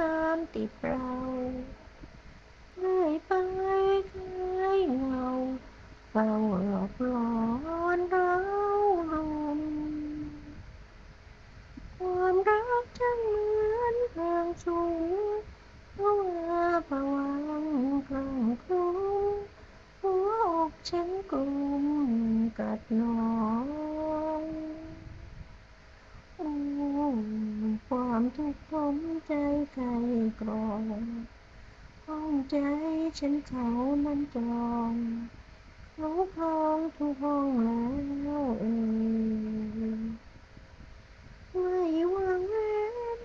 ตามติดเราเรื่อยไปคล้ายเงาเฝ้าหลอกหลอนเราลมความรักช่างเหมือนทางสูงเพราะว่าผวังค์กลางคลุ้มหัวอกฉันกลุ่ม ทุกข์ผมใจใครกรองห้องใจฉันเขานั้นจองเขาครองทุกห้องแล้วเอ่ยไม่หวังเว้น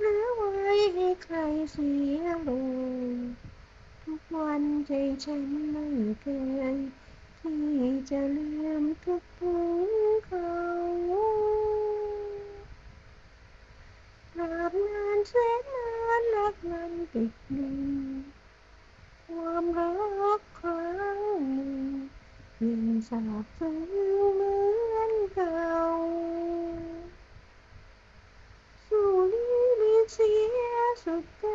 หลือไว้ให้ใครเสียเลยทุกวันใจฉันไม่เคยที่จะลืมทุกถึง นานแสนนานรักนั้นติดดินความรักครั้งหนึ่งยังสาบซึ้งเหมือนเก่า สู่นี้มีเสียสุดใจ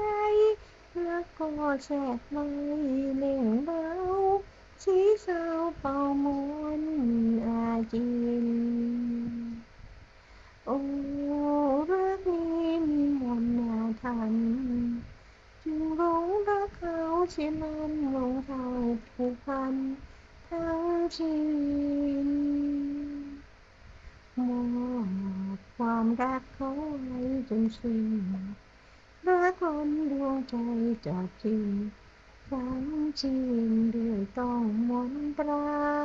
แล้วก็แทรกไม่เล่งเบา สีเศร้าเป่าม ันจึงหลงรักเขาเช่นนั้นหลงเท่าผูกพันทั้งชีวิตมอบความรักเขาไว้จนสิ้นรักคนดวงใจจากจริงฝังชีวิตด้วยต้องมนตรา